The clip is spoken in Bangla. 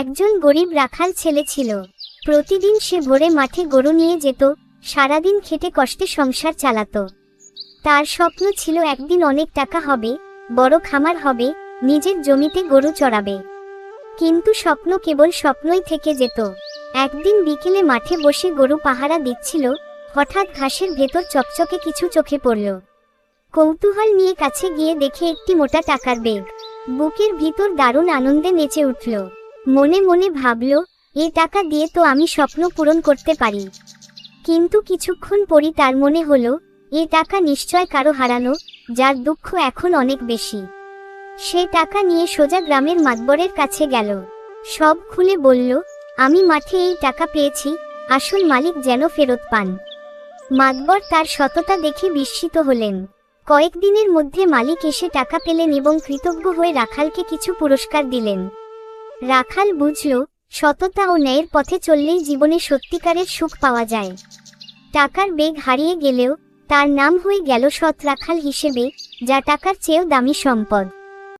একজন গরিব রাখাল ছেলে ছিল। প্রতিদিন সে ভোরে মাঠে গরু নিয়ে যেত, সারাদিন খেটে কষ্টে সংসার চালাত। তার স্বপ্ন ছিল একদিন অনেক টাকা হবে, বড় খামার হবে, নিজের জমিতে গরু চড়াবে। কিন্তু স্বপ্ন কেবল স্বপ্নই থেকে যেত। একদিন বিকেলে মাঠে বসে গরু পাহারা দিচ্ছিল, হঠাৎ ঘাসের ভেতর চকচকে কিছু চোখে পড়ল। কৌতূহল নিয়ে কাছে গিয়ে দেখে একটি মোটা টাকার বেগ বুকের ভিতর দারুণ আনন্দে নেচে উঠল। মনে মনে ভাবল, এ টাকা দিয়ে তো আমি স্বপ্ন পূরণ করতে পারি। কিন্তু কিছুক্ষণ পরই তার মনে হলো, এ টাকা নিশ্চয় কারও হারানো, যার দুঃখ এখন অনেক বেশি। সে টাকা নিয়ে সোজা গ্রামের মাতবরের কাছে গেল। সব খুলে বলল, আমি মাঠে এই টাকা পেয়েছি, আসল মালিক যেন ফেরত পান। মাতবর তার সততা দেখে বিস্মিত হলেন। কয়েকদিনের মধ্যে মালিক এসে টাকা পেলেন এবং কৃতজ্ঞ হয়ে রাখালকে কিছু পুরস্কার দিলেন। রাখাল বুঝল, সততা ও ন্যায়ের পথে চললেই জীবনে সত্যিকারের সুখ পাওয়া যায়। টাকার বেগ হারিয়ে গেলেও তার নাম হয়ে গেল সৎ রাখাল হিসেবে, যা টাকার চেয়েও দামি সম্পদ।